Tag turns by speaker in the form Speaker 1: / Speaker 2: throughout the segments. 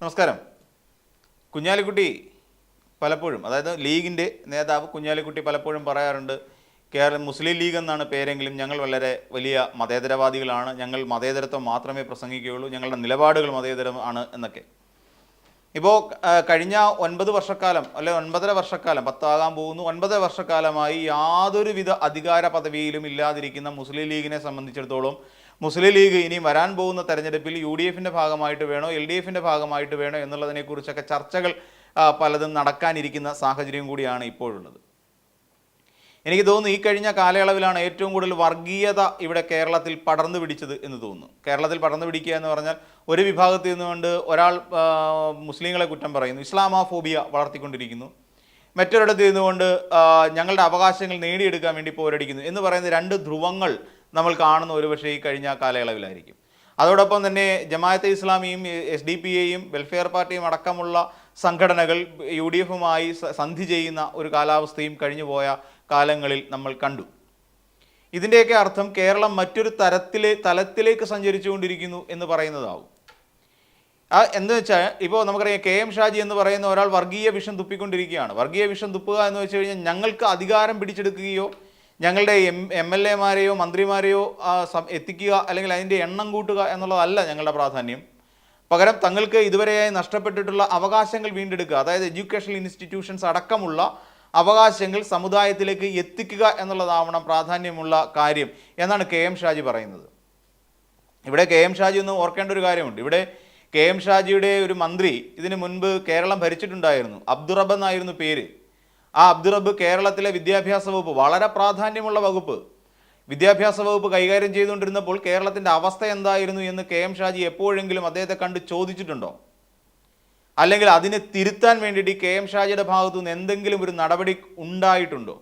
Speaker 1: നമസ്കാരം. കുഞ്ഞാലിക്കുട്ടി പലപ്പോഴും അതായത് ലീഗിന്റെ നേതാവ് കുഞ്ഞാലിക്കുട്ടി പലപ്പോഴും പറയാറുണ്ട് കേരളം മുസ്ലിം ലീഗ് എന്നാണ് പേരെങ്കിലും ഞങ്ങൾ വളരെ വലിയ മതേതരവാദികളാണ് ഞങ്ങൾ മതേതരത്വം മാത്രമേ പ്രസംഗിക്കുകയുള്ളൂ ഞങ്ങളുടെ നിലപാടുകൾ മതേതരമാണ് എന്നൊക്കെ. ഇപ്പോൾ കഴിഞ്ഞ ഒൻപത് വർഷക്കാലം അല്ലെ ഒൻപതര വർഷക്കാലം പത്താകാൻ പോകുന്നു ഒൻപതര വർഷക്കാലമായി യാതൊരുവിധ അധികാര പദവിയിലും ഇല്ലാതിരിക്കുന്ന മുസ്ലിം ലീഗിനെ സംബന്ധിച്ചിടത്തോളം മുസ്ലിം ലീഗ് ഇനി വരാൻ പോകുന്ന തെരഞ്ഞെടുപ്പിൽ യു ഡി എഫിന്റെ ഭാഗമായിട്ട് വേണോ എൽ ഡി എഫിന്റെ ഭാഗമായിട്ട് വേണോ എന്നുള്ളതിനെക്കുറിച്ചൊക്കെ ചർച്ചകൾ പലതും നടക്കാനിരിക്കുന്ന സാഹചര്യം കൂടിയാണ് ഇപ്പോഴുള്ളത്. എനിക്ക് തോന്നുന്നു ഈ കഴിഞ്ഞ കാലയളവിലാണ് ഏറ്റവും കൂടുതൽ വർഗീയത ഇവിടെ കേരളത്തിൽ പടർന്നു പിടിച്ചത് എന്ന് തോന്നുന്നു. കേരളത്തിൽ പടർന്നു പിടിക്കുക എന്ന് പറഞ്ഞാൽ ഒരു വിഭാഗത്തിൽ നിന്നുകൊണ്ട് ഒരാൾ മുസ്ലിങ്ങളെ കുറ്റം പറയുന്നു ഇസ്ലാമോഫോബിയ വളർത്തിക്കൊണ്ടിരിക്കുന്നു. മറ്റൊരിടത്ത് നിന്നുകൊണ്ട് ഞങ്ങളുടെ അവകാശങ്ങൾ നേടിയെടുക്കാൻ വേണ്ടി പോരടിക്കുന്നു എന്ന് പറയുന്ന രണ്ട് ധ്രുവങ്ങൾ നമ്മൾ കാണുന്ന ഒരുപക്ഷേ ഈ കഴിഞ്ഞ കാലയളവിലായിരിക്കും. അതോടൊപ്പം തന്നെ ജമാഅത്തെ ഇസ്ലാമിയും എസ് ഡി പി എയും വെൽഫെയർ പാർട്ടിയും അടക്കമുള്ള സംഘടനകൾ യു ഡി എഫുമായി സന്ധി ചെയ്യുന്ന ഒരു കാലാവസ്ഥയും കഴിഞ്ഞു പോയ കാലങ്ങളിൽ നമ്മൾ കണ്ടു. ഇതിന്റെയൊക്കെ അർത്ഥം കേരളം മറ്റൊരു തരത്തിലെ തലത്തിലേക്ക് സഞ്ചരിച്ചുകൊണ്ടിരിക്കുന്നു എന്ന് പറയുന്നതാവും. ആ എന്ന് വെച്ചാൽ ഇപ്പോൾ നമുക്കറിയാം കെ എം ഷാജി എന്ന് പറയുന്ന ഒരാൾ വർഗീയ വിഷം തുപ്പിക്കൊണ്ടിരിക്കുകയാണ്. വർഗീയ വിഷം തുപ്പുക എന്ന് വെച്ച് കഴിഞ്ഞാൽ ഞങ്ങൾക്ക് അധികാരം പിടിച്ചെടുക്കുകയോ ഞങ്ങളുടെ എം എം എൽ എമാരെയോ മന്ത്രിമാരെയോ എത്തിക്കുക അല്ലെങ്കിൽ അതിന്റെ എണ്ണം കൂട്ടുക എന്നുള്ളതല്ല ഞങ്ങളുടെ പ്രാധാന്യം. പകരം തങ്ങൾക്ക് ഇതുവരെയായി നഷ്ടപ്പെട്ടിട്ടുള്ള അവകാശങ്ങൾ വീണ്ടെടുക്കുക അതായത് എഡ്യൂക്കേഷണൽ ഇൻസ്റ്റിറ്റ്യൂഷൻസ് അടക്കമുള്ള അവകാശങ്ങൾ സമുദായത്തിലേക്ക് എത്തിക്കുക എന്നുള്ളതാവണം പ്രാധാന്യമുള്ള കാര്യം എന്നാണ് കെ എം ഷാജി പറയുന്നത്. ഇവിടെ കെ എം ഷാജി ഒന്ന് ഓർക്കേണ്ട ഒരു കാര്യമുണ്ട്. ഇവിടെ കെ എം ഷാജിയുടെ ഒരു മന്ത്രി ഇതിനു മുൻപ് കേരളം ഭരിച്ചിട്ടുണ്ടായിരുന്നു. അബ്ദുറബ് എന്നായിരുന്നു പേര്. ആ അബ്ദുറബ് കേരളത്തിലെ വിദ്യാഭ്യാസ വകുപ്പ് വളരെ പ്രാധാന്യമുള്ള വകുപ്പ്. വിദ്യാഭ്യാസ വകുപ്പ് കൈകാര്യം ചെയ്തുകൊണ്ടിരുന്നപ്പോൾ കേരളത്തിന്റെ അവസ്ഥ എന്തായിരുന്നു എന്ന് കെ എം ഷാജി എപ്പോഴെങ്കിലും അദ്ദേഹത്തെ കണ്ട് ചോദിച്ചിട്ടുണ്ടോ? അല്ലെങ്കിൽ അതിനെ തിരുത്താൻ വേണ്ടിയിട്ട് കെ എം ഷാജിയുടെ ഭാഗത്തു നിന്ന് എന്തെങ്കിലും ഒരു നടപടി ഉണ്ടായിട്ടുണ്ടോ?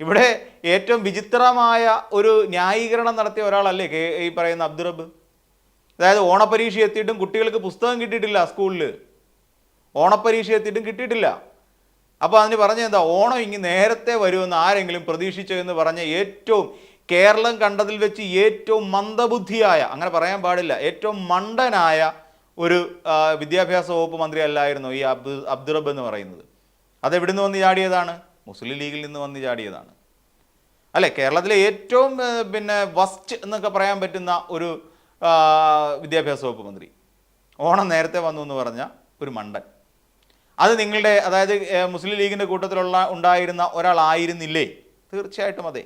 Speaker 1: ഇവിടെ ഏറ്റവും വിചിത്രമായ ഒരു ന്യായീകരണം നടത്തിയ ഒരാളല്ലേ കെ ഈ പറയുന്ന അബ്ദുറബ് അതായത് ഓണപ്പരീക്ഷ എത്തിയിട്ടും കുട്ടികൾക്ക് പുസ്തകം കിട്ടിയിട്ടില്ല സ്കൂളിൽ ഓണപ്പരീക്ഷ എത്തിയിട്ടും കിട്ടിയിട്ടില്ല. അപ്പോൾ അതിന് പറഞ്ഞ എന്താ ഓണം ഇങ്ങ് നേരത്തെ വരുമെന്ന് ആരെങ്കിലും പ്രതീക്ഷിച്ചോ എന്ന് പറഞ്ഞ ഏറ്റവും കേരളം കണ്ടതിൽ വെച്ച് ഏറ്റവും മന്ദബുദ്ധിയായ അങ്ങനെ പറയാൻ പാടില്ല ഏറ്റവും മണ്ടനായ ഒരു വിദ്യാഭ്യാസ വകുപ്പ് മന്ത്രി അല്ലായിരുന്നു ഈ അബ്ദു അബ്ദുറബ് എന്ന് പറയുന്നത്. അതെവിടുന്ന് വന്ന് ചാടിയതാണ്? മുസ്ലിം ലീഗിൽ നിന്ന് വന്ന് ചാടിയതാണ്. അല്ലെ? കേരളത്തിലെ ഏറ്റവും പിന്നെ വസ്റ്റ് എന്നൊക്കെ പറയാൻ പറ്റുന്ന ഒരു വിദ്യാഭ്യാസ വകുപ്പ് മന്ത്രി. ഓണം നേരത്തെ വന്നു എന്ന് പറഞ്ഞ ഒരു മണ്ടൻ. അത് നിങ്ങളുടെ അതായത് മുസ്ലിം ലീഗിന്റെ കൂട്ടത്തിലുള്ള ഉണ്ടായിരുന്ന ഒരാളായിരുന്നില്ലേ? തീർച്ചയായിട്ടും അതെ.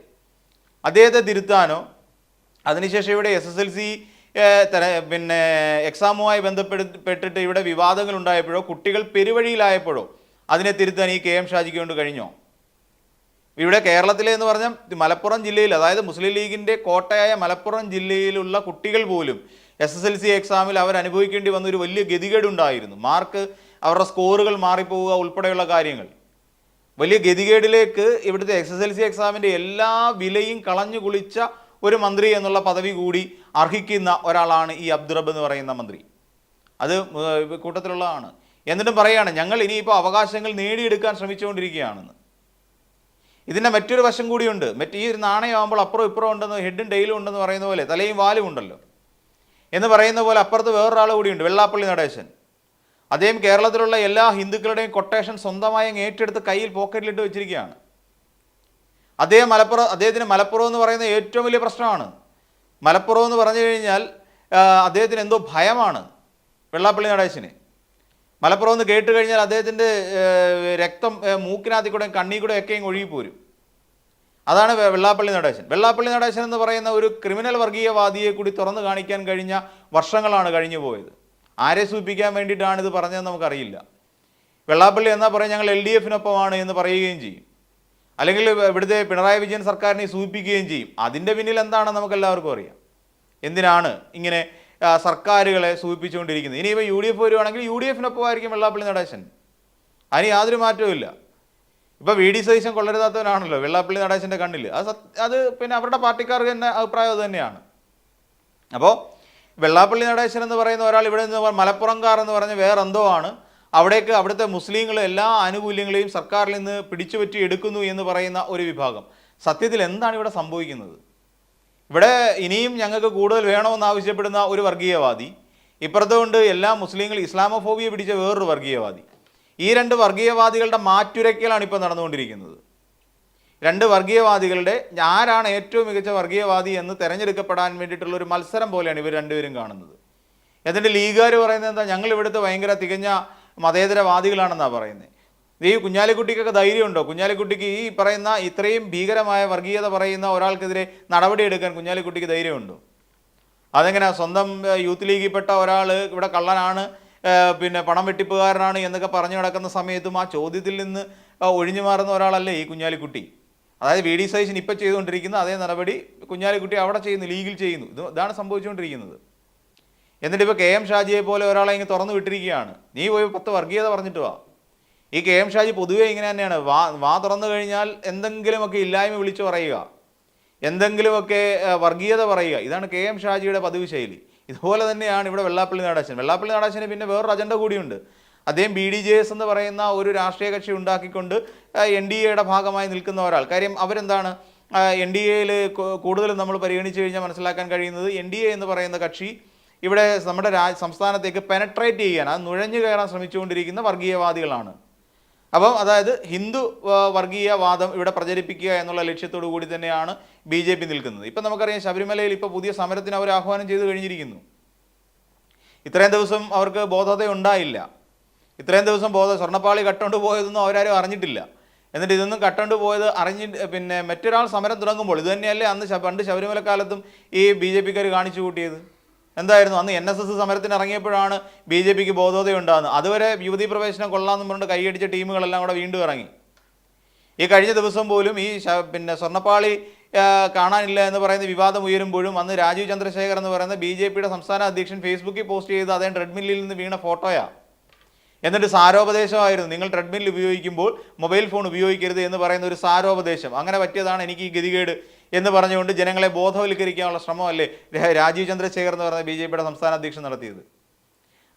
Speaker 1: അദ്ദേഹത്തെ തിരുത്താനോ അതിനുശേഷം ഇവിടെ എസ് എസ് എൽ സി പിന്നെ എക്സാമുമായി ബന്ധപ്പെട്ടിട്ട് ഇവിടെ വിവാദങ്ങൾ ഉണ്ടായപ്പോഴോ കുട്ടികൾ പെരുവഴിയിലായപ്പോഴോ അതിനെ തിരുത്താൻ ഈ കെ എം ഷാജിക്ക് കൊണ്ട് കഴിഞ്ഞോ? ഇവിടെ കേരളത്തിലെ എന്ന് പറഞ്ഞാൽ മലപ്പുറം ജില്ലയിൽ അതായത് മുസ്ലിം ലീഗിന്റെ കോട്ടയായ മലപ്പുറം ജില്ലയിലുള്ള കുട്ടികൾ പോലും എസ് എസ് എൽ സി എക്സാമിൽ അവർ അനുഭവിക്കേണ്ടി വന്ന ഒരു വലിയ ഗതികേടുണ്ടായിരുന്നു. മാർക്ക് അവരുടെ സ്കോറുകൾ മാറിപ്പോവുക ഉൾപ്പെടെയുള്ള കാര്യങ്ങൾ. വലിയ ഗതികേടിലേക്ക് ഇവിടുത്തെ എസ് എസ് എൽ സി എക്സാമിന്റെ എല്ലാ വിലയും കളഞ്ഞു കുളിച്ച ഒരു മന്ത്രി എന്നുള്ള പദവി കൂടി അർഹിക്കുന്ന ഒരാളാണ് ഈ അബ്ദുറബ് എന്ന് പറയുന്ന മന്ത്രി. അത് കൂട്ടത്തിലുള്ളതാണ്. എന്നിട്ടും പറയുകയാണ് ഞങ്ങൾ ഇനിയിപ്പോൾ അവകാശങ്ങൾ നേടിയെടുക്കാൻ ശ്രമിച്ചുകൊണ്ടിരിക്കുകയാണെന്ന്. ഇതിന്റെ മറ്റൊരു വശം കൂടിയുണ്ട്. മറ്റ് ഈ ഒരു നാണയമാകുമ്പോൾ അപ്പുറം ഇപ്പുറം ഉണ്ടെന്ന് ഹെഡും ഡെയിലും ഉണ്ടെന്ന് പറയുന്ന പോലെ തലയും വാലും ഉണ്ടല്ലോ. എന്ന് പറയുന്ന പോലെ അപ്പുറത്ത് വേറൊരാൾ കൂടിയുണ്ട് വെള്ളാപ്പള്ളി നടേശൻ. അദ്ദേഹം കേരളത്തിലുള്ള എല്ലാ ഹിന്ദുക്കളുടെയും കൊട്ടേഷൻ സ്വന്തമായി ഏറ്റെടുത്ത് കയ്യിൽ പോക്കറ്റിലിട്ട് വെച്ചിരിക്കുകയാണ്. അദ്ദേഹം മലപ്പുറം അദ്ദേഹത്തിന് മലപ്പുറം എന്ന് പറയുന്ന ഏറ്റവും വലിയ പ്രശ്നമാണ്. മലപ്പുറം എന്ന് പറഞ്ഞു കഴിഞ്ഞാൽ അദ്ദേഹത്തിന് എന്തോ ഭയമാണ് വെള്ളാപ്പള്ളി നടേശന്. മലപ്പുറം എന്ന് കേട്ട് കഴിഞ്ഞാൽ അദ്ദേഹത്തിന്റെ രക്തം മൂക്കിനാത്തി മൂക്കിനകത്തിൽ കൂടെ കണ്ണി കൂടെ ഒക്കെയും ഒഴുകിപ്പോരും അതാണ് വെള്ളാപ്പള്ളി നടേശൻ. വെള്ളാപ്പള്ളി നടേശൻ എന്ന് പറയുന്ന ഒരു ക്രിമിനൽ വർഗീയവാദിയെ കൂടി തുറന്നു കാണിക്കാൻ കഴിഞ്ഞ വർഷങ്ങളാണ് കഴിഞ്ഞു പോയത് ആരെ സൂചിപ്പിക്കാൻ വേണ്ടിയിട്ടാണ് ഇത് പറഞ്ഞതെന്ന് നമുക്കറിയില്ല. വെള്ളാപ്പള്ളി എന്നാ പറയും ഞങ്ങൾ എൽ ഡി എഫിനൊപ്പമാണ് എന്ന് പറയുകയും ചെയ്യും. അല്ലെങ്കിൽ ഇവിടുത്തെ പിണറായി വിജയൻ സർക്കാരിനെ സൂചിപ്പിക്കുകയും ചെയ്യും. അതിന്റെ പിന്നിൽ എന്താണെന്ന് നമുക്ക് എല്ലാവർക്കും അറിയാം. എന്തിനാണ് ഇങ്ങനെ സർക്കാരുകളെ സൂചിപ്പിച്ചുകൊണ്ടിരിക്കുന്നത്? ഇനിയിപ്പോൾ യു ഡി എഫ് വരുവാണെങ്കിൽ യു ഡി എഫിനൊപ്പമായിരിക്കും വെള്ളാപ്പള്ളി നടേശൻ. അതിന് യാതൊരു മാറ്റവും ഇല്ല. ഇപ്പോൾ വി ഡി സതീശൻ കൊള്ളരുതാത്തവനാണല്ലോ വെള്ളാപ്പള്ളി നടേശന്റെ കണ്ണിൽ അത് അത് പിന്നെ അവരുടെ പാർട്ടിക്കാർക്ക് തന്നെ അഭിപ്രായം അത് തന്നെയാണ്. അപ്പോൾ വെള്ളാപ്പള്ളി നടേശൻ എന്ന് പറയുന്ന ഒരാൾ ഇവിടെ നിന്ന് മലപ്പുറംകാർ എന്ന് പറഞ്ഞ വേറെ എന്തോ ആണ് അവിടേക്ക് അവിടുത്തെ മുസ്ലിങ്ങൾ എല്ലാ ആനുകൂല്യങ്ങളെയും സർക്കാരിൽ നിന്ന് പിടിച്ചുപറ്റി എടുക്കുന്നു എന്ന് പറയുന്ന ഒരു വിഭാഗം. സത്യത്തിൽ എന്താണ് ഇവിടെ സംഭവിക്കുന്നത്? ഇവിടെ ഇനിയും ഞങ്ങൾക്ക് കൂടുതൽ വേണമെന്ന് ആവശ്യപ്പെടുന്ന ഒരു വർഗീയവാദി ഇപ്പുറത്തുകൊണ്ട് എല്ലാ മുസ്ലിങ്ങൾ ഇസ്ലാമോഫോബിയ പിടിച്ച വേറൊരു വർഗീയവാദി. ഈ രണ്ട് വർഗീയവാദികളുടെ മാറ്റുരയ്ക്കലാണ് ഇപ്പോൾ നടന്നുകൊണ്ടിരിക്കുന്നത്. രണ്ട് വർഗീയവാദികളുടെ ആരാണ് ഏറ്റവും മികച്ച വർഗീയവാദി എന്ന് തെരഞ്ഞെടുക്കപ്പെടാൻ വേണ്ടിയിട്ടുള്ള ഒരു മത്സരം പോലെയാണ് ഇവർ രണ്ടുപേരും കാണുന്നത്. എന്നിട്ട് ലീഗുകാർ പറയുന്നത് എന്താ? ഞങ്ങൾ ഇവിടുത്തെ ഭയങ്കര തികഞ്ഞ മതേതരവാദികളാണെന്നാണ് പറയുന്നത് ഈ കുഞ്ഞാലിക്കുട്ടിക്കൊക്കെ ധൈര്യമുണ്ടോ? കുഞ്ഞാലിക്കുട്ടിക്ക് ഈ പറയുന്ന ഇത്രയും ഭീകരമായ വർഗീയത പറയുന്ന ഒരാൾക്കെതിരെ നടപടിയെടുക്കാൻ കുഞ്ഞാലിക്കുട്ടിക്ക് ധൈര്യമുണ്ടോ? അതെങ്ങനെ സ്വന്തം യൂത്ത് ലീഗിൽപ്പെട്ട ഒരാൾ ഇവിടെ കള്ളനാണ് പിന്നെ പണം വെട്ടിപ്പുകാരനാണ് എന്നൊക്കെ പറഞ്ഞു നടക്കുന്ന സമയത്തും ആ ചോദ്യത്തിൽ നിന്ന് ഒഴിഞ്ഞു മാറുന്ന ഒരാളല്ലേ ഈ കുഞ്ഞാലിക്കുട്ടി? അതായത് വി ഡി സതീശൻ ഇപ്പം ചെയ്തുകൊണ്ടിരിക്കുന്ന അതേ നടപടി കുഞ്ഞാലിക്കുട്ടി അവിടെ ചെയ്യുന്നു ലീഗിൽ ചെയ്യുന്നു. ഇത് ഇതാണ് സംഭവിച്ചുകൊണ്ടിരിക്കുന്നത്. എന്നിട്ട് ഇപ്പോൾ കെ എം ഷാജിയെ പോലെ ഒരാളെ ഇങ്ങനെ തുറന്നു വിട്ടിരിക്കുകയാണ്. നീ പോയി പത്ത് വർഗീയത പറഞ്ഞിട്ട് വാ. ഈ കെ എം ഷാജി പൊതുവേ ഇങ്ങനെ തന്നെയാണ്. വാ വാ തുറന്നു കഴിഞ്ഞാൽ എന്തെങ്കിലുമൊക്കെ ഇല്ലായ്മ വിളിച്ചു പറയുക. എന്തെങ്കിലുമൊക്കെ വർഗീയത പറയുക. ഇതാണ് കെ എം ഷാജിയുടെ പതിവ് ശൈലി. ഇതുപോലെ തന്നെയാണ് ഇവിടെ വെള്ളാപ്പള്ളി നാടാശൻ. വെള്ളാപ്പള്ളി നാടാശന് പിന്നെ വേറൊരു അജണ്ട കൂടിയുണ്ട്. അദ്ദേഹം ബി ഡി ജെ എസ് എന്ന് പറയുന്ന ഒരു രാഷ്ട്രീയ കക്ഷി ഉണ്ടാക്കിക്കൊണ്ട് എൻ ഡി എയുടെ ഭാഗമായി നിൽക്കുന്ന ഒരാൾ. കാര്യം അവരെന്താണ്? എൻ ഡി എയിൽ കൂടുതലും നമ്മൾ പരിഗണിച്ചു കഴിഞ്ഞാൽ മനസ്സിലാക്കാൻ കഴിയുന്നത് എൻ ഡി എ എന്ന് പറയുന്ന കക്ഷി ഇവിടെ നമ്മുടെ രാ സംസ്ഥാനത്തേക്ക് പെനട്രേറ്റ് ചെയ്യാൻ അത് നുഴഞ്ഞു കയറാൻ ശ്രമിച്ചുകൊണ്ടിരിക്കുന്ന വർഗീയവാദികളാണ്. അപ്പം അതായത് ഹിന്ദു വർഗീയവാദം ഇവിടെ പ്രചരിപ്പിക്കുക എന്നുള്ള ലക്ഷ്യത്തോടു കൂടി തന്നെയാണ് ബി ജെ പി നിൽക്കുന്നത്. ഇപ്പം നമുക്കറിയാം ശബരിമലയിൽ ഇപ്പോൾ പുതിയ സമരത്തിന് അവർ ആഹ്വാനം ചെയ്തു കഴിഞ്ഞിരിക്കുന്നു. ഇത്രയും ദിവസം അവർക്ക് ബോധത ഉണ്ടായില്ല. ഇത്രയും ദിവസം ബോധ സ്വർണപ്പാളി കട്ടുകൊണ്ട് പോയതൊന്നും അവരാരും അറിഞ്ഞിട്ടില്ല. എന്നിട്ട് ഇതൊന്നും കട്ടുകൊണ്ട് പോയത് അറിഞ്ഞി പിന്നെ മറ്റൊരാൾ സമരം തുടങ്ങുമ്പോൾ ഇത് തന്നെയല്ലേ അന്ന് പണ്ട് ശബരിമല കാലത്തും ഈ ബി ജെ പിക്കാർ കാണിച്ചു കൂട്ടിയത്? എന്തായിരുന്നു? അന്ന് എൻ എസ് എസ് സമരത്തിന് ഇറങ്ങിയപ്പോഴാണ് ബി ജെ പിക്ക് ബോധോദയം ഉണ്ടാകുന്നത് അതുവരെ യുവതീ പ്രവേശനം കൊള്ളാമെന്ന് പറഞ്ഞിട്ട് കൈയടിച്ച ടീമുകളെല്ലാം കൂടെ വീണ്ടും ഇറങ്ങി. ഈ കഴിഞ്ഞ ദിവസം പോലും ഈ പിന്നെ സ്വർണപ്പാളി കാണാനില്ല എന്ന് പറയുന്ന വിവാദം ഉയരുമ്പോഴും അന്ന് രാജീവ് ചന്ദ്രശേഖർ എന്ന് പറയുന്ന ബി ജെ പിയുടെ സംസ്ഥാന അധ്യക്ഷൻ ഫേസ്ബുക്കിൽ പോസ്റ്റ് ചെയ്ത് അദ്ദേഹം ട്രെഡ്മില്ലിൽ നിന്ന് വീണ ഫോട്ടോയാ എന്നിട്ട് സാരോപദേശമായിരുന്നു. നിങ്ങൾ ട്രെഡ്മിൽ ഉപയോഗിക്കുമ്പോൾ മൊബൈൽ ഫോൺ ഉപയോഗിക്കരുത് എന്ന് പറയുന്ന ഒരു സാരോപദേശം. അങ്ങനെ പറ്റിയതാണ് എനിക്ക് ഈ ഗതികേട് എന്ന് പറഞ്ഞുകൊണ്ട് ജനങ്ങളെ ബോധവൽക്കരിക്കാനുള്ള ശ്രമമല്ലേ രാജീവ് ചന്ദ്രശേഖർ എന്ന് പറയുന്ന ബി ജെ പിയുടെ സംസ്ഥാന അധ്യക്ഷൻ നടത്തിയത്.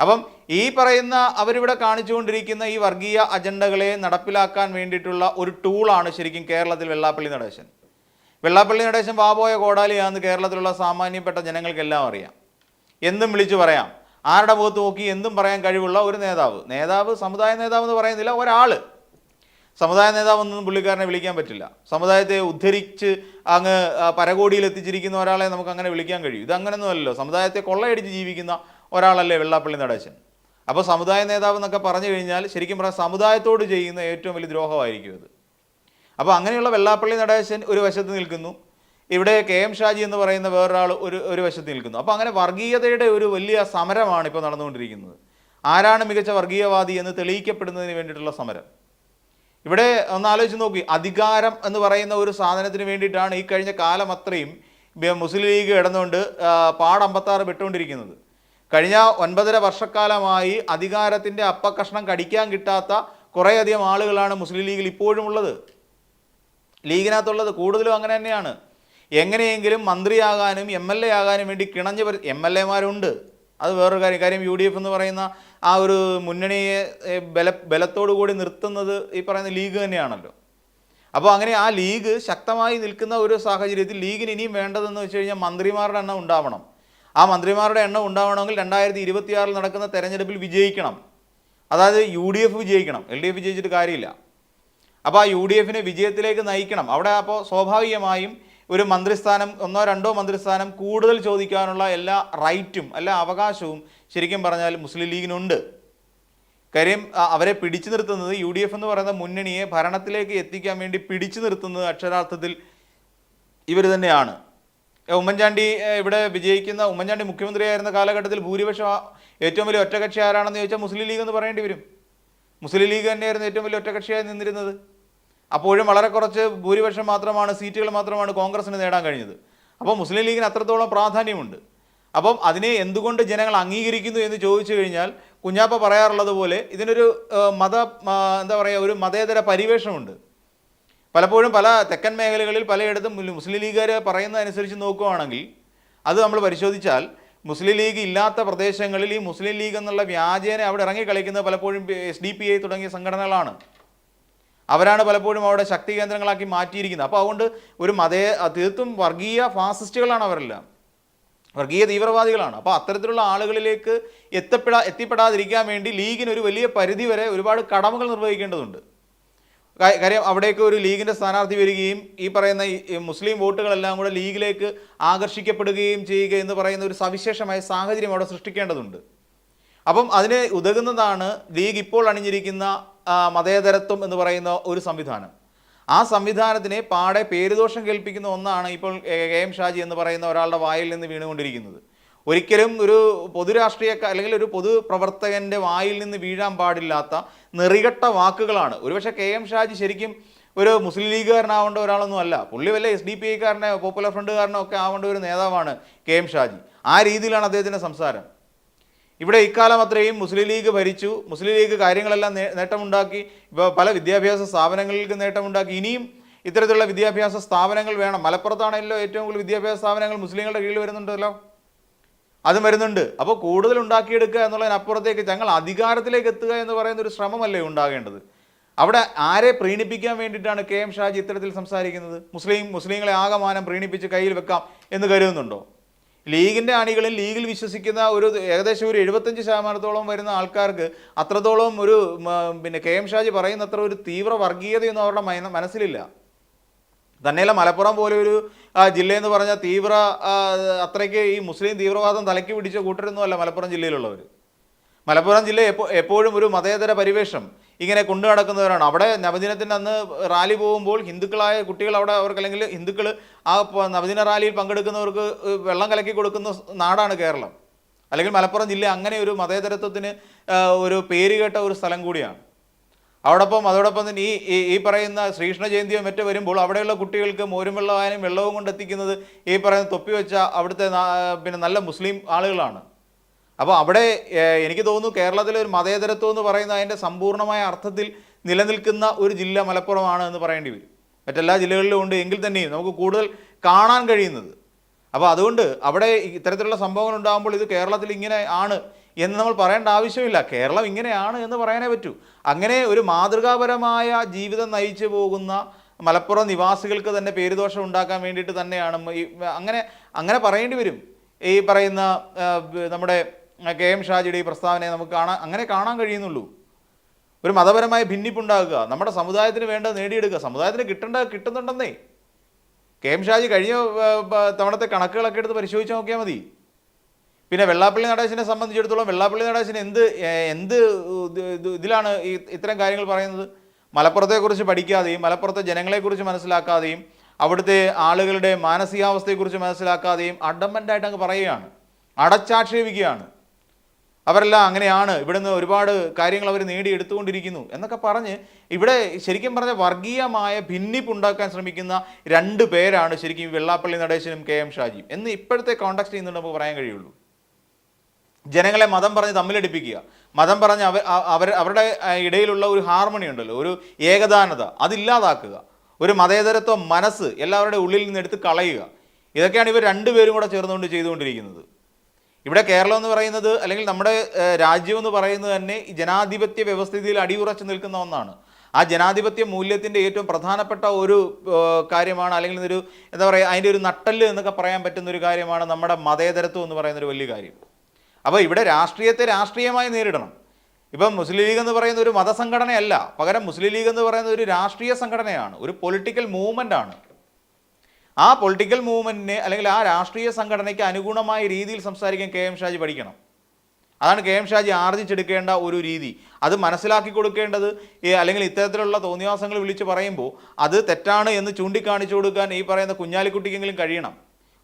Speaker 1: അപ്പം ഈ പറയുന്ന അവരിവിടെ കാണിച്ചുകൊണ്ടിരിക്കുന്ന ഈ വർഗീയ അജണ്ടകളെ നടപ്പിലാക്കാൻ വേണ്ടിയിട്ടുള്ള ഒരു ടൂളാണ് ശരിക്കും കേരളത്തിൽ വെള്ളാപ്പള്ളി നടേശൻ. വെള്ളാപ്പള്ളി നടേശൻ വാബോയ കോടാലിയാണെന്ന് കേരളത്തിലുള്ള സാമാന്യപ്പെട്ട ജനങ്ങൾക്കെല്ലാം അറിയാം. എന്നും വിളിച്ചു പറയാം. ആരുടെ മുഖത്ത് നോക്കി എന്തും പറയാൻ കഴിവുള്ള ഒരു നേതാവ്. നേതാവ് സമുദായ നേതാവ് എന്ന് പറയുന്നില്ല ഒരാൾ സമുദായ നേതാവ് എന്നൊന്നും പുള്ളിക്കാരനെ വിളിക്കാൻ പറ്റില്ല. സമുദായത്തെ ഉദ്ധരിച്ച് അങ്ങ് പരകോടിയിൽ എത്തിച്ചിരിക്കുന്ന ഒരാളെ നമുക്ക് അങ്ങനെ വിളിക്കാൻ കഴിയും. ഇത് അങ്ങനെയൊന്നുമല്ലല്ലോ സമുദായത്തെ കൊള്ളയടിച്ച് ജീവിക്കുന്ന ഒരാളല്ലേ വെള്ളാപ്പള്ളി നടേശൻ. അപ്പോൾ സമുദായ നേതാവ് എന്നൊക്കെ പറഞ്ഞു കഴിഞ്ഞാൽ ശരിക്കും പറഞ്ഞാൽ സമുദായത്തോട് ചെയ്യുന്ന ഏറ്റവും വലിയ ദ്രോഹമായിരിക്കും ഇത് അപ്പോൾ അങ്ങനെയുള്ള വെള്ളാപ്പള്ളി നടേശൻ ഒരു വശത്ത് നിൽക്കുന്നു ഇവിടെ കെ എം ഷാജി എന്ന് പറയുന്ന വേറൊരാൾ ഒരു ഒരു വശത്ത് നിൽക്കുന്നു. അപ്പോൾ അങ്ങനെ വർഗീയതയുടെ ഒരു വലിയ സമരമാണ് ഇപ്പോൾ നടന്നുകൊണ്ടിരിക്കുന്നത്. ആരാണ് മികച്ച വർഗീയവാദി എന്ന് തെളിയിക്കപ്പെടുന്നതിന് വേണ്ടിയിട്ടുള്ള സമരം? ഇവിടെ ഒന്ന് ആലോചിച്ച് നോക്കി. അധികാരം എന്ന് പറയുന്ന ഒരു സാധനത്തിന് വേണ്ടിയിട്ടാണ് ഈ കഴിഞ്ഞ കാലം അത്രയും മുസ്ലിം ലീഗ് കിടന്നുകൊണ്ട് പാടമ്പത്താറ് വിട്ടുകൊണ്ടിരിക്കുന്നത് കഴിഞ്ഞ ഒൻപതര വർഷക്കാലമായി അധികാരത്തിന്റെ അപ്പക്കഷ്ണം കടിക്കാൻ കിട്ടാത്ത കുറേയധികം ആളുകളാണ് മുസ്ലിം ലീഗിൽ ഇപ്പോഴും ഉള്ളത് ലീഗിനകത്തുള്ളത് കൂടുതലും അങ്ങനെ തന്നെയാണ്. എങ്ങനെയെങ്കിലും മന്ത്രിയാകാനും എം എൽ എ ആകാനും വേണ്ടി കിണഞ്ഞ് പരി എം എൽ എമാരുണ്ട് അത് വേറൊരു കാര്യം കാര്യം യു ഡി എഫ് എന്ന് പറയുന്ന ആ ഒരു മുന്നണിയെ ബല ബലത്തോടു കൂടി നിർത്തുന്നത് ഈ പറയുന്ന ലീഗ് തന്നെയാണല്ലോ. അപ്പോൾ അങ്ങനെ ആ ലീഗ് ശക്തമായി നിൽക്കുന്ന ഒരു സാഹചര്യത്തിൽ ലീഗിന് ഇനിയും വേണ്ടതെന്ന് വെച്ച് കഴിഞ്ഞാൽ മന്ത്രിമാരുടെ എണ്ണം ഉണ്ടാവണം. ആ മന്ത്രിമാരുടെ എണ്ണം ഉണ്ടാവണമെങ്കിൽ രണ്ടായിരത്തി ഇരുപത്തിയാറിൽ നടക്കുന്ന തെരഞ്ഞെടുപ്പിൽ വിജയിക്കണം. അതായത് യു ഡി എഫ് വിജയിക്കണം. എൽ ഡി എഫ് വിജയിച്ചിട്ട് കാര്യമില്ല. അപ്പോൾ ആ യു ഡി എഫിനെ വിജയത്തിലേക്ക് നയിക്കണം. അവിടെ അപ്പോൾ സ്വാഭാവികമായും ഒരു മന്ത്രിസ്ഥാനം ഒന്നോ രണ്ടോ മന്ത്രിസ്ഥാനം കൂടുതൽ ചോദിക്കാനുള്ള എല്ലാ റൈറ്റും എല്ലാ അവകാശവും ശരിക്കും പറഞ്ഞാൽ മുസ്ലിം ലീഗിനുണ്ട്. കാര്യം അവരെ പിടിച്ചു നിർത്തുന്നത് യു ഡി എഫ് എന്ന് പറയുന്ന മുന്നണിയെ ഭരണത്തിലേക്ക് എത്തിക്കാൻ വേണ്ടി പിടിച്ചു നിർത്തുന്നത് അക്ഷരാർത്ഥത്തിൽ ഇവർ തന്നെയാണ്. ഉമ്മൻചാണ്ടി ഇവിടെ വിജയിക്കുന്ന ഉമ്മൻചാണ്ടി മുഖ്യമന്ത്രിയായിരുന്ന കാലഘട്ടത്തിൽ ഭൂരിപക്ഷം ഏറ്റവും വലിയ ഒറ്റകക്ഷി ആരാണെന്ന് ചോദിച്ചാൽ മുസ്ലിം ലീഗ് എന്ന് പറയേണ്ടി വരും. മുസ്ലിം ലീഗ് തന്നെയായിരുന്നു ഏറ്റവും വലിയ ഒറ്റകക്ഷിയായി നിന്നിരുന്നത്. അപ്പോഴും വളരെ കുറച്ച് ഭൂരിപക്ഷം മാത്രമാണ് സീറ്റുകൾ മാത്രമാണ് കോൺഗ്രസിന് നേടാൻ കഴിഞ്ഞത്. അപ്പോൾ മുസ്ലിം ലീഗിന് അത്രത്തോളം പ്രാധാന്യമുണ്ട്. അപ്പം അതിനെ എന്തുകൊണ്ട് ജനങ്ങൾ അംഗീകരിക്കുന്നു എന്ന് ചോദിച്ചു കഴിഞ്ഞാൽ കുഞ്ഞാപ്പ പറയാറുള്ളത് പോലെ ഇതിനൊരു മത എന്താ പറയുക ഒരു മതേതര പരിവേഷമുണ്ട്. പലപ്പോഴും പല തെക്കൻ മേഖലകളിൽ പലയിടത്തും മുസ്ലിം- ലീഗുകാർ പറയുന്നതനുസരിച്ച് നോക്കുകയാണെങ്കിൽ അത് നമ്മൾ പരിശോധിച്ചാൽ മുസ്ലിം ലീഗ് ഇല്ലാത്ത പ്രദേശങ്ങളിൽ ഈ മുസ്ലിം ലീഗ് എന്നുള്ള വ്യാജേന അവിടെ ഇറങ്ങി കളിക്കുന്നത് പലപ്പോഴും എസ് ഡി പി ഐ തുടങ്ങിയ സംഘടനകളാണ്. അവരാണ് പലപ്പോഴും അവിടെ ശക്തി കേന്ദ്രങ്ങളാക്കി മാറ്റിയിരിക്കുന്നത്. അപ്പോൾ അതുകൊണ്ട് ഒരു മതേ തീർത്തും വർഗീയ ഫാസിസ്റ്റുകളാണ് അവരെല്ലാം. വർഗീയ തീവ്രവാദികളാണ്. അപ്പോൾ അത്തരത്തിലുള്ള ആളുകളിലേക്ക് എത്തപ്പെടാ എത്തിപ്പെടാതിരിക്കാൻ വേണ്ടി ലീഗിന് ഒരു വലിയ പരിധി വരെ ഒരുപാട് കടമകൾ നിർവഹിക്കേണ്ടതുണ്ട്. കാര്യം അവിടേക്ക് ഒരു ലീഗിന്റെ സ്ഥാനാർത്ഥി വരികയും ഈ പറയുന്ന ഈ- മുസ്ലിം വോട്ടുകളെല്ലാം കൂടെ ലീഗിലേക്ക് ആകർഷിക്കപ്പെടുകയും ചെയ്യുക എന്ന് പറയുന്ന ഒരു സവിശേഷമായ സാഹചര്യം അവിടെ സൃഷ്ടിക്കേണ്ടതുണ്ട്. അപ്പം അതിന് ഉതകുന്നതാണ് ലീഗ് ഇപ്പോൾ അണിഞ്ഞിരിക്കുന്ന മതേതരത്വം എന്ന് പറയുന്ന ഒരു സംവിധാനം. ആ സംവിധാനത്തിനെ പാടെ പേരുദോഷം കേൾപ്പിക്കുന്ന ഒന്നാണ് ഇപ്പോൾ കെ എം ഷാജി എന്ന് പറയുന്ന ഒരാളുടെ വായിൽ നിന്ന് വീണുകൊണ്ടിരിക്കുന്നത്. ഒരിക്കലും ഒരു പൊതുരാഷ്ട്രീയ അല്ലെങ്കിൽ ഒരു പൊതു പ്രവർത്തകന്റെ വായിൽ നിന്ന് വീഴാൻ പാടില്ലാത്ത നെറികെട്ട വാക്കുകളാണ്. ഒരുപക്ഷെ കെ എം ഷാജി ശരിക്കും ഒരു മുസ്ലിം ലീഗുകാരനാവേണ്ട ഒരാളൊന്നും അല്ല. പുള്ളി വല്ല എസ് ഡി പി ഐക്കാരനെ പോപ്പുലർ ഫ്രണ്ടുകാരനോ ഒക്കെ ആവേണ്ട ഒരു നേതാവാണ് കെ എം ഷാജി. ആ രീതിയിലാണ് അദ്ദേഹത്തിന്റെ സംസാരം. ഇവിടെ ഇക്കാലം അത്രയും മുസ്ലിം ലീഗ് ഭരിച്ചു. മുസ്ലിം ലീഗ് കാര്യങ്ങളെല്ലാം നേട്ടമുണ്ടാക്കി. പല വിദ്യാഭ്യാസ സ്ഥാപനങ്ങൾക്ക് നേട്ടമുണ്ടാക്കി. ഇനിയും ഇത്തരത്തിലുള്ള വിദ്യാഭ്യാസ സ്ഥാപനങ്ങൾ വേണം. മലപ്പുറത്താണല്ലോ ഏറ്റവും കൂടുതൽ വിദ്യാഭ്യാസ സ്ഥാപനങ്ങൾ മുസ്ലിങ്ങളുടെ കീഴിൽ വരുന്നുണ്ടല്ലോ. അതും വരുന്നുണ്ട്. അപ്പോൾ കൂടുതൽ ഉണ്ടാക്കിയെടുക്കുക എന്നുള്ളതിനപ്പുറത്തേക്ക് ഞങ്ങൾ അധികാരത്തിലേക്ക് എത്തുക എന്ന് പറയുന്ന ഒരു ശ്രമമല്ലേ ഉണ്ടാകേണ്ടത്? അവിടെ ആരെ പ്രീണിപ്പിക്കാൻ വേണ്ടിയിട്ടാണ് കെ എം ഷാജി ഇത്തരത്തിൽ സംസാരിക്കുന്നത്? മുസ്ലിം മുസ്ലിങ്ങളെ ആകമാനം പ്രീണിപ്പിച്ച് കയ്യിൽ വെക്കാം എന്ന് കരുതുന്നുണ്ടോ? ലീഗിന്റെ അണികളിൽ ലീഗിൽ വിശ്വസിക്കുന്ന ഒരു ഏകദേശം ഒരു എഴുപത്തഞ്ച് ശതമാനത്തോളം വരുന്ന ആൾക്കാർക്ക് അത്രത്തോളം ഒരു പിന്നെ കെ എം ഷാജി പറയുന്ന അത്ര ഒരു തീവ്ര വർഗീയതയൊന്നും അവരുടെ മന- മനസ്സിലില്ല. തന്നെയല്ല മലപ്പുറം പോലെ ഒരു ജില്ലയെന്ന് പറഞ്ഞാൽ തീവ്ര അത്രയ്ക്ക് ഈ മുസ്ലിം തീവ്രവാദം തലയ്ക്ക് പിടിച്ച കൂട്ടരൊന്നുമല്ല മലപ്പുറം ജില്ലയിലുള്ളവർ മലപ്പുറം ജില്ല എപ്പോ എപ്പോഴും ഒരു മതേതര പരിവേഷം ഇങ്ങനെ കൊണ്ടു നടക്കുന്നവരാണ്. അവിടെ നവദിനത്തിന്റെ അന്ന് റാലി പോകുമ്പോൾ ഹിന്ദുക്കളായ കുട്ടികൾ അവിടെ അവർക്ക് അല്ലെങ്കിൽ ഹിന്ദുക്കൾ ആ നവദിന റാലിയിൽ പങ്കെടുക്കുന്നവർക്ക് വെള്ളം കലക്കി കൊടുക്കുന്ന നാടാണ് കേരളം. അല്ലെങ്കിൽ മലപ്പുറം ജില്ല അങ്ങനെ ഒരു മതേതരത്വത്തിന് ഒരു പേര് കേട്ട ഒരു സ്ഥലം കൂടിയാണ്. അവിടൊപ്പം അതോടൊപ്പം തന്നെ ഈ ഈ- ഈ പറയുന്ന ശ്രീകൃഷ്ണ ജയന്തിയോ മറ്റോ വരുമ്പോൾ അവിടെയുള്ള കുട്ടികൾക്ക് മോരും വെള്ളമായാലും വെള്ളവും കൊണ്ടെത്തിക്കുന്നത് ഈ പറയുന്ന തൊപ്പി വെച്ച അവിടുത്തെ പിന്നെ നല്ല മുസ്ലിം ആളുകളാണ്. അപ്പോൾ അവിടെ എനിക്ക് തോന്നുന്നു കേരളത്തിലെ ഒരു മതേതരത്വം എന്ന് പറയുന്ന അതിന്റെ സമ്പൂർണമായ അർത്ഥത്തിൽ നിലനിൽക്കുന്ന ഒരു ജില്ല മലപ്പുറമാണ് എന്ന് പറയേണ്ടി വരും. മറ്റെല്ലാ ജില്ലകളിലും ഉണ്ട് എങ്കിൽ തന്നെയും നമുക്ക് കൂടുതൽ കാണാൻ കഴിയുന്നത്. അപ്പോൾ അതുകൊണ്ട് അവിടെ ഇത്തരത്തിലുള്ള സംഭവങ്ങൾ ഉണ്ടാകുമ്പോൾ ഇത് കേരളത്തിൽ ഇങ്ങനെ ആണ് എന്ന് നമ്മൾ പറയേണ്ട ആവശ്യമില്ല. കേരളം ഇങ്ങനെയാണ് എന്ന് പറയാനേ പറ്റൂ. അങ്ങനെ ഒരു മാതൃകാപരമായ ജീവിതം നയിച്ചു പോകുന്ന മലപ്പുറം നിവാസികൾക്ക് തന്നെ പേരുദോഷം ഉണ്ടാക്കാൻ വേണ്ടിയിട്ട് തന്നെയാണ് അങ്ങനെ അങ്ങനെ പറയേണ്ടി വരും. ഈ പറയുന്ന നമ്മുടെ കെ എം ഷാജിയുടെ ഈ പ്രസ്താവനയെ നമുക്ക് കാണാൻ അങ്ങനെ കാണാൻ കഴിയുന്നുള്ളൂ. ഒരു മതപരമായ ഭിന്നിപ്പുണ്ടാകുക. നമ്മുടെ സമുദായത്തിന് വേണ്ടത് നേടിയെടുക്കുക. സമുദായത്തിന് കിട്ടേണ്ട കിട്ടുന്നുണ്ടെന്നേ. കെ എം ഷാജി കഴിഞ്ഞ തവണത്തെ കണക്കുകളൊക്കെ എടുത്ത് പരിശോധിച്ച് നോക്കിയാൽ മതി. പിന്നെ വെള്ളാപ്പള്ളി നടേശനെ സംബന്ധിച്ചിടത്തോളം വെള്ളാപ്പള്ളി നടേശൻ എന്ത് എന്ത് ഇത് ഇത് ഇതിലാണ് ഈ ഇത്തരം കാര്യങ്ങൾ പറയുന്നത്? മലപ്പുറത്തെക്കുറിച്ച് പഠിക്കാതെയും മലപ്പുറത്തെ ജനങ്ങളെക്കുറിച്ച് മനസ്സിലാക്കാതെയും അവിടുത്തെ ആളുകളുടെ മാനസികാവസ്ഥയെക്കുറിച്ച് മനസ്സിലാക്കാതെയും അഡംബന്റായിട്ട് അങ്ങ് പറയുകയാണ്. അടച്ചാക്ഷേപിക്കുകയാണ്. അവരെല്ലാം അങ്ങനെയാണ്. ഇവിടുന്ന് ഒരുപാട് കാര്യങ്ങൾ അവർ നേടിയെടുത്തുകൊണ്ടിരിക്കുന്നു. എന്നൊക്കെ പറഞ്ഞ് ഇവിടെ ശരിക്കും പറഞ്ഞ വർഗീയമായ ഭിന്നിപ്പുണ്ടാക്കാൻ ശ്രമിക്കുന്ന രണ്ട് പേരാണ് ശരിക്കും വെള്ളാപ്പള്ളി നടേശനും കെ എം ഷാജിയും. എന്ന് ഇപ്പോഴത്തെ കോണ്ടാക്ട് ചെയ്യുന്നുണ്ട് നമുക്ക് പറയാൻ കഴിയുള്ളൂ. ജനങ്ങളെ മതം പറഞ്ഞ് തമ്മിലടിപ്പിക്കുക. മതം പറഞ്ഞ് അവർ അവർ അവരുടെ ഇടയിലുള്ള ഒരു ഹാർമണി ഉണ്ടല്ലോ. ഒരു ഏകദാനത അതില്ലാതാക്കുക ഒരു മതേതരത്വ മനസ്സ് എല്ലാവരുടെ ഉള്ളിൽ നിന്ന് എടുത്ത് കളയുക. ഇതൊക്കെയാണ് ഇവർ രണ്ടുപേരും കൂടെ ചേർന്നുകൊണ്ട് ചെയ്തുകൊണ്ടിരിക്കുന്നത്. ഇവിടെ കേരളം എന്ന് പറയുന്നത് അല്ലെങ്കിൽ നമ്മുടെ രാജ്യം എന്ന് പറയുന്നത് തന്നെ ഈ ജനാധിപത്യ വ്യവസ്ഥിതിയിൽ അടിയുറച്ചു നിൽക്കുന്ന ഒന്നാണ്. ആ ജനാധിപത്യ മൂല്യത്തിന്റെ ഏറ്റവും പ്രധാനപ്പെട്ട ഒരു കാര്യമാണ് അല്ലെങ്കിൽ ഒരു എന്താ പറയുക അതിന്റെ ഒരു നട്ടൽ എന്നൊക്കെ പറയാൻ പറ്റുന്ന ഒരു കാര്യമാണ് നമ്മുടെ മതേതരത്വം എന്ന് പറയുന്ന ഒരു വലിയ കാര്യം. അപ്പോൾ ഇവിടെ രാഷ്ട്രീയത്തെ രാഷ്ട്രീയമായി നേരിടണം. ഇപ്പം മുസ്ലിം ലീഗ് എന്ന് പറയുന്ന ഒരു മതസംഘടനയല്ല. പകരം മുസ്ലിം ലീഗ് എന്ന് പറയുന്ന ഒരു രാഷ്ട്രീയ സംഘടനയാണ്. ഒരു പൊളിറ്റിക്കൽ മൂവ്മെന്റ് ആണ് ആ പൊളിറ്റിക്കൽ മൂവ്മെന്റിന് അല്ലെങ്കിൽ ആ രാഷ്ട്രീയ സംഘടനയ്ക്ക് അനുഗുണമായ രീതിയിൽ സംസാരിക്കാൻ കെ എം ഷാജി പഠിക്കണം. അതാണ് കെ എം ഷാജി ആർജിച്ചെടുക്കേണ്ട ഒരു രീതി. അത് മനസ്സിലാക്കി കൊടുക്കേണ്ടത് അല്ലെങ്കിൽ ഇത്തരത്തിലുള്ള തോന്നിവാസങ്ങൾ വിളിച്ച് പറയുമ്പോൾ അത് തെറ്റാണ് എന്ന് ചൂണ്ടിക്കാണിച്ചു കൊടുക്കാൻ ഈ പറയുന്ന കുഞ്ഞാലിക്കുട്ടിക്കെങ്കിലും കഴിയണം.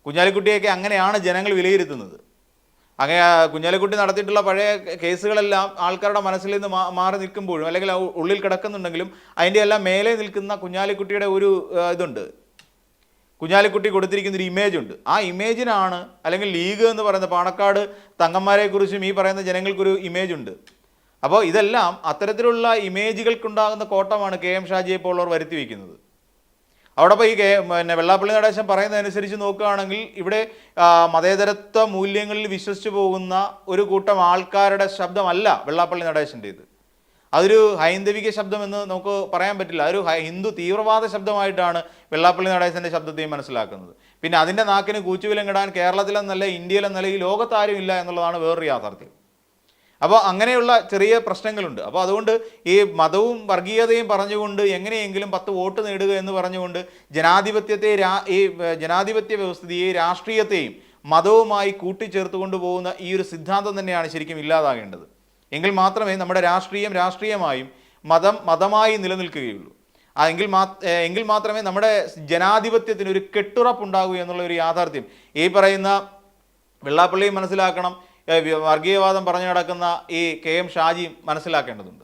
Speaker 1: കുഞ്ഞാലിക്കുട്ടിയൊക്കെ അങ്ങനെയാണ് ജനങ്ങൾ വിലയിരുത്തുന്നത്. അങ്ങനെ കുഞ്ഞാലിക്കുട്ടി നടത്തിയിട്ടുള്ള പഴയ കേസുകളെല്ലാം ആൾക്കാരുടെ മനസ്സിൽ നിന്ന് മാറി നിൽക്കുമ്പോഴും അല്ലെങ്കിൽ ഉള്ളിൽ കിടക്കുന്നുണ്ടെങ്കിലും അതിന്റെ എല്ലാം മേലെ നിൽക്കുന്ന കുഞ്ഞാലിക്കുട്ടിയുടെ ഒരു ഇതുണ്ട്. കുഞ്ഞാലിക്കുട്ടി കൊടുത്തിരിക്കുന്ന ഒരു ഇമേജ് ഉണ്ട്. ആ ഇമേജിനാണ് അല്ലെങ്കിൽ ലീഗ് എന്ന് പറയുന്ന പാണക്കാട് തങ്ങന്മാരെക്കുറിച്ചും ഈ പറയുന്ന ജനങ്ങൾക്കൊരു ഇമേജ് ഉണ്ട്. അപ്പോൾ ഇതെല്ലാം അത്തരത്തിലുള്ള ഇമേജുകൾക്കുണ്ടാകുന്ന കോട്ടമാണ് കെ എം ഷാജിയെ പോലുള്ളവർ വരുത്തി വയ്ക്കുന്നത് അവിടെ ഇപ്പോൾ ഈ കെ പിന്നെ വെള്ളാപ്പള്ളി നടേശൻ പറയുന്നതനുസരിച്ച് നോക്കുകയാണെങ്കിൽ ഇവിടെ മതേതരത്വ മൂല്യങ്ങളിൽ വിശ്വസിച്ചു പോകുന്ന ഒരു കൂട്ടം ആൾക്കാരുടെ ശബ്ദമല്ല വെള്ളാപ്പള്ളി നടേശന്റേത്. അതൊരു ഹൈന്ദവിക ശബ്ദം എന്ന് നമുക്ക് പറയാൻ പറ്റില്ല. അതൊരു ഹിന്ദു തീവ്രവാദ ശബ്ദമായിട്ടാണ് വെള്ളാപ്പള്ളി നടേശന്റെ ശബ്ദത്തെയും മനസ്സിലാക്കുന്നത്. പിന്നെ അതിന്റെ നാക്കിന് കൂച്ചുവിലങ്ങിടാൻ കേരളത്തിലെന്നല്ല ഇന്ത്യയിലെന്നല്ല ഈ ലോകത്താരും ഇല്ല എന്നുള്ളതാണ് വേറൊരു യാഥാർത്ഥ്യം. അപ്പോൾ അങ്ങനെയുള്ള ചെറിയ പ്രശ്നങ്ങളുണ്ട്. അപ്പോൾ അതുകൊണ്ട് ഈ മതവും വർഗീയതയും പറഞ്ഞുകൊണ്ട് എങ്ങനെയെങ്കിലും പത്ത് വോട്ട് നേടുക എന്ന് പറഞ്ഞുകൊണ്ട് ജനാധിപത്യത്തെ ഈ ജനാധിപത്യ വ്യവസ്ഥിതിയെ രാഷ്ട്രീയത്തെയും മതവുമായി കൂട്ടിച്ചേർത്തുകൊണ്ട് പോകുന്ന ഈ ഒരു സിദ്ധാന്തം തന്നെയാണ് ശരിക്കും ഇല്ലാതാകേണ്ടത്. എങ്കിൽ മാത്രമേ നമ്മുടെ രാഷ്ട്രീയം രാഷ്ട്രീയമായും മതം മതമായി നിലനിൽക്കുകയുള്ളൂ. എങ്കിൽ മാ എങ്കിൽ മാത്രമേ നമ്മുടെ ജനാധിപത്യത്തിന് ഒരു കെട്ടുറപ്പുണ്ടാകൂ എന്നുള്ള ഒരു യാഥാർത്ഥ്യം. ഈ പറയുന്ന വെള്ളാപ്പള്ളിയും മനസ്സിലാക്കണം വർഗീയവാദം പറഞ്ഞു നടക്കുന്ന ഈ കെ എം ഷാജിയും മനസ്സിലാക്കേണ്ടതുണ്ട്.